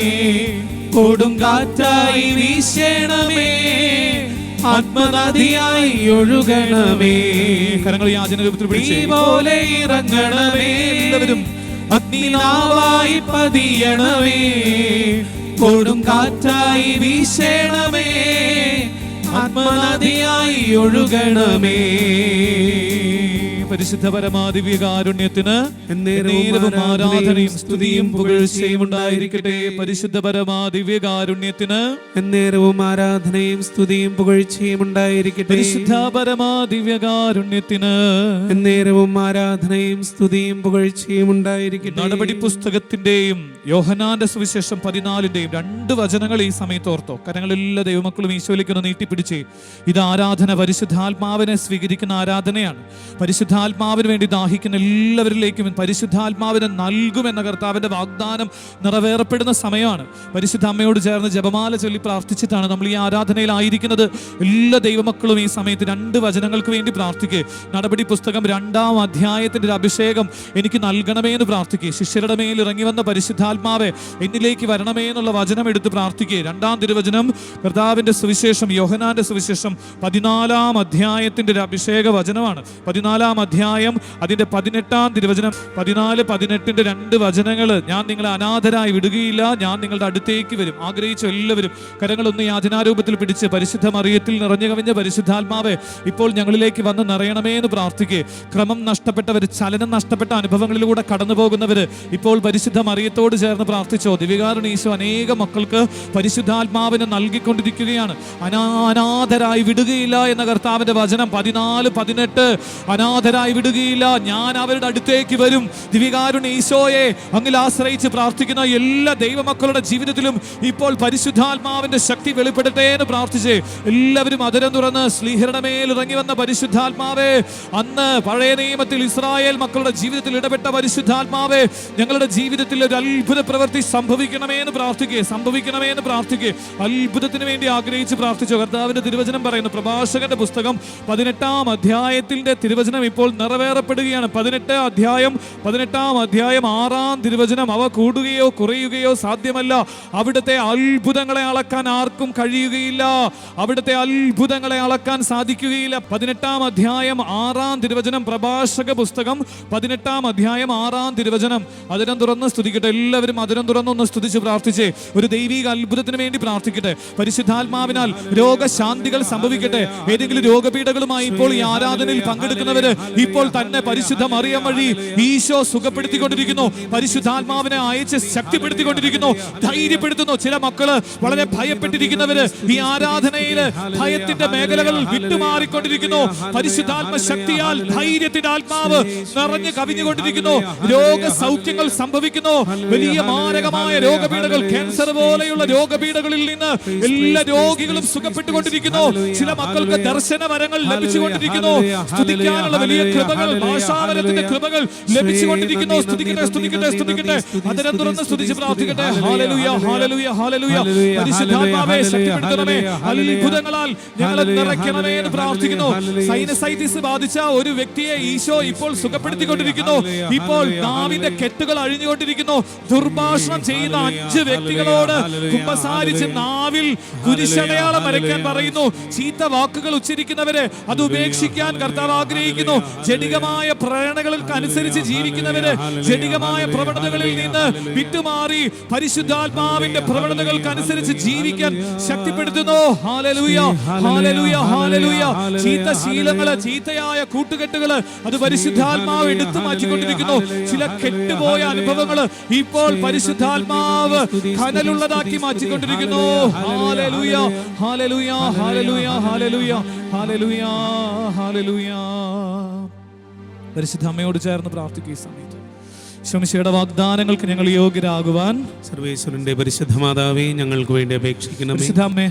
കൊടുങ്കാറ്റായി വീശണമേ. ആത്മനദിയായി ഒഴുകണമേ. കരങ്ങൾ യാചന രൂപത്തിൽ തീ പിടിച്ച് പോലെ ഇറങ്ങണമേ. എല്ലാവരും അഗ്നിനാവായി പതിയണമേ. കൊടും കാറ്റായി വീശണമേ. ആത്മനദിയായി ഒഴുകണമേ. പരിശുദ്ധ പരമാദിവ്യ കാരുണ്യത്തിന് നേരവും ആരാധനയും സ്തുതിയും പുകഴ്ചയും ഉണ്ടായിരിക്കട്ടെ. പരിശുദ്ധ പരമാദിവ്യകാരുണ്യത്തിന് നേരവും ആരാധനയും സ്തുതിയും പുകഴ്ചയും ഉണ്ടായിരിക്കട്ടെ. പരിശുദ്ധ പരമാദിവ്യകാരുണ്യത്തിന് നേരവും ആരാധനയും സ്തുതിയും പുകഴ്ചയും ഉണ്ടായിരിക്കട്ടെ. നടപടി പുസ്തകത്തിന്റെയും യോഹനാന്റെ സുവിശേഷം പതിനാലിന്റെയും രണ്ട് വചനങ്ങൾ ഈ സമയത്ത് ഓർത്തോ. കരങ്ങളെല്ലാ ദൈവമക്കളും ഈശോലിക്കുന്ന ഒന്ന് നീട്ടിപ്പിടിച്ച്. ഇത് ആരാധന പരിശുദ്ധാത്മാവിനെ സ്വീകരിക്കുന്ന ആരാധനയാണ്. പരിശുദ്ധാത്മാവിന് വേണ്ടി ദാഹിക്കുന്ന എല്ലാവരിലേക്കും പരിശുദ്ധാത്മാവിനെ നൽകുമെന്ന കർത്താവിന്റെ വാഗ്ദാനം നിറവേറപ്പെടുന്ന സമയമാണ്. പരിശുദ്ധ അമ്മയോട് ചേർന്ന് ജപമാല ചൊല്ലി പ്രാർത്ഥിച്ചിട്ടാണ് നമ്മൾ ഈ ആരാധനയിലായിരിക്കുന്നത്. എല്ലാ ദൈവമക്കളും ഈ സമയത്ത് രണ്ട് വചനങ്ങൾക്ക് വേണ്ടി പ്രാർത്ഥിക്കുക നടപടി പുസ്തകം രണ്ടാം അധ്യായത്തിന്റെ ഒരു അഭിഷേകം എനിക്ക് നൽകണമേ എന്ന് പ്രാർത്ഥിക്കുക ശിഷ്യരുടെ മേൽ ഇറങ്ങി വന്ന പരിശുദ്ധാത്മാവെ എന്നിലേക്ക് വരണമേ എന്നുള്ള വചനം എടുത്ത് പ്രാർത്ഥിക്കുക രണ്ടാം തിരുവചനം കർത്താവിന്റെ സുവിശേഷം യോഹനാന്റെ സുവിശേഷം പതിനാലാം അധ്യായത്തിന്റെ ഒരു അഭിഷേക വചനമാണ്. പതിനാലാം അധ്യായം അതിന്റെ പതിനെട്ടാം തിരുവചനം പതിനാല് പതിനെട്ടിന്റെ രണ്ട് വചനങ്ങൾ. ഞാൻ നിങ്ങളെ അനാഥരായി വിടുകയില്ല ഞാൻ നിങ്ങളുടെ അടുത്തേക്ക് വരും. ആഗ്രഹിച്ച എല്ലാവരും കരങ്ങളൊന്ന് യാചനാരൂപത്തിൽ പിടിച്ച് പരിശുദ്ധ മറിയത്തിൽ നിറഞ്ഞു കവിഞ്ഞ പരിശുദ്ധാത്മാവെ ഇപ്പോൾ ഞങ്ങളിലേക്ക് വന്ന് നിറയണമേ എന്ന് പ്രാർത്ഥിക്കുക ക്രമം നഷ്ടപ്പെട്ടവർ ചലനം നഷ്ടപ്പെട്ട അനുഭവങ്ങളിലൂടെ കടന്നു പോകുന്നവർ ഇപ്പോൾ പരിശുദ്ധ മറിയത്തോട് ചേർന്ന് പ്രാർത്ഥിച്ചോ. ദിവികാരണ ഈശോ അനേക മക്കൾക്ക് പരിശുദ്ധാത്മാവിനെ നൽകിക്കൊണ്ടിരിക്കുകയാണ്. അനാ അനാഥരായി വിടുകയില്ല എന്ന കർത്താവിന്റെ വചനം പതിനാല് പതിനെട്ട്. അനാഥരായി വിടുകയില്ല. ഞാൻ അവരുടെ അടുത്തേക്ക് വരും. ദിവികാരുണ്യ ഈശോയെ അങ്ങിൽ ആശ്രയിച്ച് പ്രാർത്ഥിക്കുന്ന എല്ലാ ദൈവമക്കളുടെ ജീവിതത്തിലും ഇപ്പോൾ പരിശുദ്ധാത്മാവിന്റെ ശക്തി വെളിപ്പെടട്ടെ എന്ന് പ്രാർത്ഥിച്ച് എല്ലാവരും അതിരം തുറന്ന് സ്ലീഹരുടെ മേൽ ഇറങ്ങി വന്ന പരിശുദ്ധാത്മാവേ അന്ന് പഴയ നിയമത്തിൽ ഇസ്രായേൽ മക്കളുടെ ജീവിതത്തിൽ ഇടപെട്ട പരിശുദ്ധാത്മാവേ ഞങ്ങളുടെ ജീവിതത്തിൽ ഒരു അത്ഭുത പ്രവൃത്തി സംഭവിക്കണമേ എന്ന് പ്രാർത്ഥിക്കുക സംഭവിക്കണമേ എന്ന് പ്രാർത്ഥിക്കുക അത്ഭുതത്തിന് വേണ്ടി ആഗ്രഹിച്ച് പ്രാർത്ഥിച്ചു. കർത്താവിന്റെ തിരുവചനം പറയുന്നു. പ്രഭാഷകന്റെ പുസ്തകം പതിനെട്ടാം അധ്യായത്തിന്റെ തിരുവചനം ഇപ്പോൾ ഇപ്പോൾ നിറവേറപ്പെടുകയാണ്. പതിനെട്ട് അധ്യായം പതിനെട്ടാം അധ്യായം ആറാം തിരുവചനം. അവ കൂടുകയോ കുറയുകയോ സാധ്യമല്ല. അവിടുത്തെ അത്ഭുതങ്ങളെ അളക്കാൻ ആർക്കും കഴിയുകയില്ല. അവിടുത്തെ അത്ഭുതങ്ങളെ അളക്കാൻ സാധിക്കുകയില്ല. പതിനെട്ടാം അധ്യായം ആറാം തിരുവചനം പ്രഭാഷക പുസ്തകം. പതിനെട്ടാം അധ്യായം ആറാം തിരുവചനം. അതിനം തുറന്ന് സ്തുതിക്കട്ടെ. എല്ലാവരും അതിനം തുറന്നൊന്ന് സ്തുതിച്ച് പ്രാർത്ഥിച്ചേ. ഒരു ദൈവിക അത്ഭുതത്തിന് വേണ്ടി പ്രാർത്ഥിക്കട്ടെ. പരിശുദ്ധാത്മാവിനാൽ രോഗശാന്തികൾ സംഭവിക്കട്ടെ. ഏതെങ്കിലും രോഗപീഠകളുമായി ഇപ്പോൾ ഈ ആരാധനയിൽ പങ്കെടുക്കുന്നവര് ഇപ്പോൾ തന്നെ പരിശുദ്ധ മറിയം വഴി ഈശോ സുഖപ്പെടുത്തിക്കൊണ്ടിരിക്കുന്നു. പരിശുദ്ധാത്മാവിനെ അയച്ച് ശക്തിപ്പെടുത്തിക്കൊണ്ടിരിക്കുന്നു. ധൈര്യപ്പെടുത്തുന്നു. ചില മക്കൾ വളരെ ഭയപ്പെട്ടിരിക്കുന്നവര് ഈ ആരാധനയിൽ ഭയത്തിന്റെ മേഖലകളിൽ വിട്ടുമാറിക്കൊണ്ടിരിക്കുന്നു. പരിശുദ്ധാത്മ ശക്തിയാൽ ധൈര്യത്തിന്റെ ആത്മാവ് നിറഞ്ഞു കവിഞ്ഞുകൊണ്ടിരിക്കുന്നു. രോഗസൗഖ്യങ്ങൾ സംഭവിക്കുന്നു. വലിയ മാരകമായ രോഗപീഠകൾ ക്യാൻസർ പോലെയുള്ള രോഗപീഠകളിൽ നിന്ന് എല്ലാ രോഗികളും സുഖപ്പെട്ടുകൊണ്ടിരിക്കുന്നു. ചില മക്കൾക്ക് ദർശന വരങ്ങൾ ലഭിച്ചുകൊണ്ടിരിക്കുന്നു. സ്തുതിക്കാനുള്ള വലിയ കൃപകൾ ഭാഷാവരത്തിന്റെ കൃപകൾ ലഭിച്ചുകൊണ്ടിരിക്കുന്നു. സ്തുതിക്കട്ടെ സ്തുതിക്കട്ടെ സ്തുതിക്കട്ടെ. അതിനെ തുറന്ന് സ്തുതിച്ച് പ്രാർത്ഥിക്കട്ടെ. ഹാലലുയ ഹാലലുയ ഹാലലുയ പരിശുദ്ധാത്മാവെ ശക്തിപ്പെടുത്തണമേ. അത്ഭുതങ്ങളാൽ ഞങ്ങളെ നിറയ്ക്കണമേ എന്ന് പ്രാർത്ഥിക്കുന്നു. സൈനസൈറ്റിസ് ബാധിച്ച ഒരു വ്യക്തിയെ ഈശോ ഇപ്പോൾ സുഖപ്പെടുത്തിക്കൊണ്ടിരിക്കുന്നു. ഇപ്പോൾ നാവിന്റെ കെട്ടുകൾ അഴിഞ്ഞുകൊണ്ടിരിക്കുന്നു. ദുർഭാഷണം ചെയ്യുന്ന അഞ്ച് വ്യക്തികളോട് കുമ്പസാരിച്ച് നാവിൽ കുരിശടയാളം വരയ്ക്കാൻ പറയുന്നു. ചീത്ത വാക്കുകൾ ഉച്ചരിക്കുന്നവരെ അത് ഉപേക്ഷിക്കാൻ കർത്താവ് ആഗ്രഹിക്കുന്നു. ജഡികമായ പ്രേരണകൾക്ക് അനുസരിച്ച് ജീവിക്കുന്നവര് ജടികമായ പ്രവണതകളിൽ നിന്ന് വിട്ടുമാറി പരിശുദ്ധാത്മാവിന്റെ പ്രവണതകൾക്ക് അനുസരിച്ച് ജീവിക്കാൻ ശക്തിപ്പെടുത്തുന്നു. ഹാലലൂയ ഹാലലൂയ ഹാലലൂയ ചീത്ത ശീലങ്ങൾ ചീത്തയായ കൂട്ടുകെട്ടുകൾ അത് പരിശുദ്ധാത്മാവ് എടുത്തു മാറ്റിക്കൊണ്ടിരിക്കുന്നു. ചില കെട്ടുപോയ അനുഭവങ്ങൾ ഇപ്പോൾ പരിശുദ്ധാത്മാവ് കനലുള്ളതാക്കി മാറ്റിക്കൊണ്ടിരിക്കുന്നു. Hallelujah hallelujah hallelujah hallelujah hallelujah hallelujah പരിശുദ്ധ അമ്മയോട് ചേർന്ന് പ്രാർത്ഥിക്കുക ഈ സമയത്ത്. ശമിശയുടെ വാഗ്ദാനങ്ങൾക്ക് ഞങ്ങൾ യോഗ്യരാകുവാൻ സർവേശ്വരന്റെ പരിശുദ്ധ മാതാവേ ഞങ്ങൾക്ക് വേണ്ടി അപേക്ഷിക്കണമേ. പരിശുദ്ധ അമ്മേ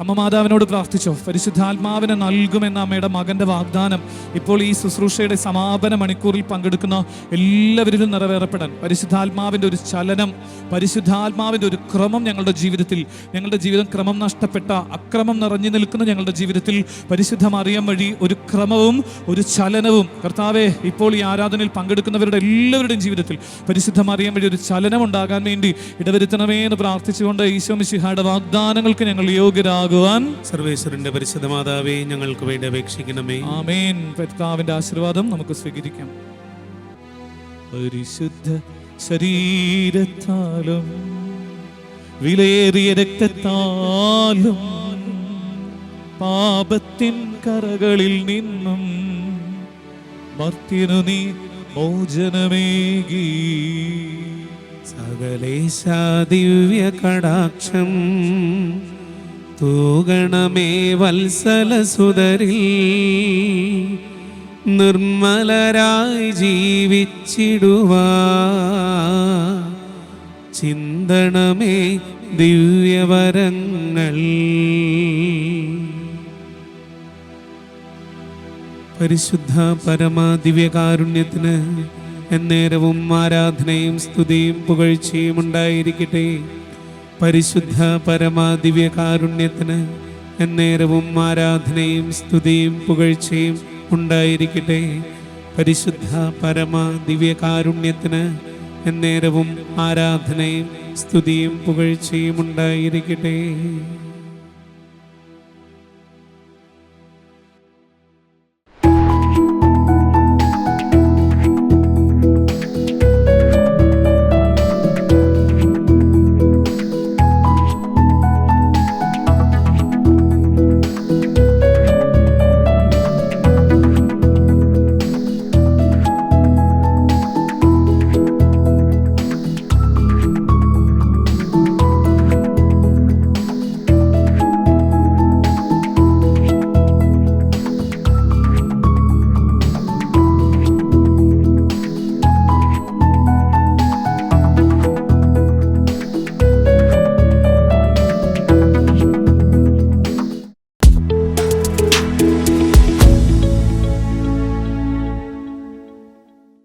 അമ്മ മാതാവിനോട് പ്രാർത്ഥിച്ചോ. പരിശുദ്ധാത്മാവിനെ നൽകുമെന്ന അമ്മയുടെ മകന്റെ വാഗ്ദാനം. ഇപ്പോൾ ഈ ശുശ്രൂഷയുടെ സമാപന മണിക്കൂറിൽ പങ്കെടുക്കുന്ന എല്ലാവരിലും നിറവേറപ്പെടാൻ പരിശുദ്ധാത്മാവിന്റെ ഒരു ചലനം പരിശുദ്ധാത്മാവിന്റെ ഒരു ക്രമം ഞങ്ങളുടെ ജീവിതത്തിൽ ഞങ്ങളുടെ ജീവിതം ക്രമം നഷ്ടപ്പെട്ട അക്രമം നിറഞ്ഞു നിൽക്കുന്ന ഞങ്ങളുടെ ജീവിതത്തിൽ പരിശുദ്ധമറിയാൻ വഴി ഒരു ക്രമവും ഒരു ചലനവും. കർത്താവെ ഇപ്പോൾ ഈ ആരാധനയിൽ പങ്കെടുക്കുന്നവരുടെ എല്ലാവരുടെയും ജീവിതത്തിൽ പരിശുദ്ധമറിയാൻ വഴി ഒരു ചലനം ഉണ്ടാകാൻ വേണ്ടി ഇടവരുത്തണമേ എന്ന് പ്രാർത്ഥിച്ചുകൊണ്ട് ഈശോ മിശിഹായുടെ വാഗ്ദാനങ്ങൾക്ക് ഞങ്ങൾ യോഗ്യരാകുവാൻ സർവേശ്വരന്റെ പരിശുദ്ധ മാതാവേ ഞങ്ങൾക്ക് വേണ്ടി അപേക്ഷിക്കണമേ. ആമേൻ. കർത്താവിന്റെ ആശീർവാദം നമുക്ക് സ്വീകരിക്കാം. പരിശുദ്ധ ശരീരത്താലും വിലയേറിയ രക്തത്താലും പാപത്തിൻ കറകളിൽ നിന്നും മർത്യനു നീ മോചനമേകി സകലേശാദിവ്യ കടാക്ഷം തൂകണമേ വത്സല സുതരിൽ നിർമ്മലരായി ജീവിച്ചിടുവാ ചിന്തണമേ ദിവ്യവരങ്ങൾ. പരിശുദ്ധ പരമ ദിവ്യകാരുണ്യത്തിന് എന്നേരവും ആരാധനയും സ്തുതിയും പുകഴ്ചയും ഉണ്ടായിരിക്കട്ടെ. പരിശുദ്ധ പരമാദിവ്യ കാരുണ്യത്തിന് എന്നേരവും ആരാധനയും സ്തുതിയും പുകഴ്ചയും ഉണ്ടായിരിക്കട്ടെ. പരിശുദ്ധ പരമ ദിവ്യകാരുണ്യത്തിന് എന്നേരവും ആരാധനയും സ്തുതിയും പുകഴ്ചയും ഉണ്ടായിരിക്കട്ടെ.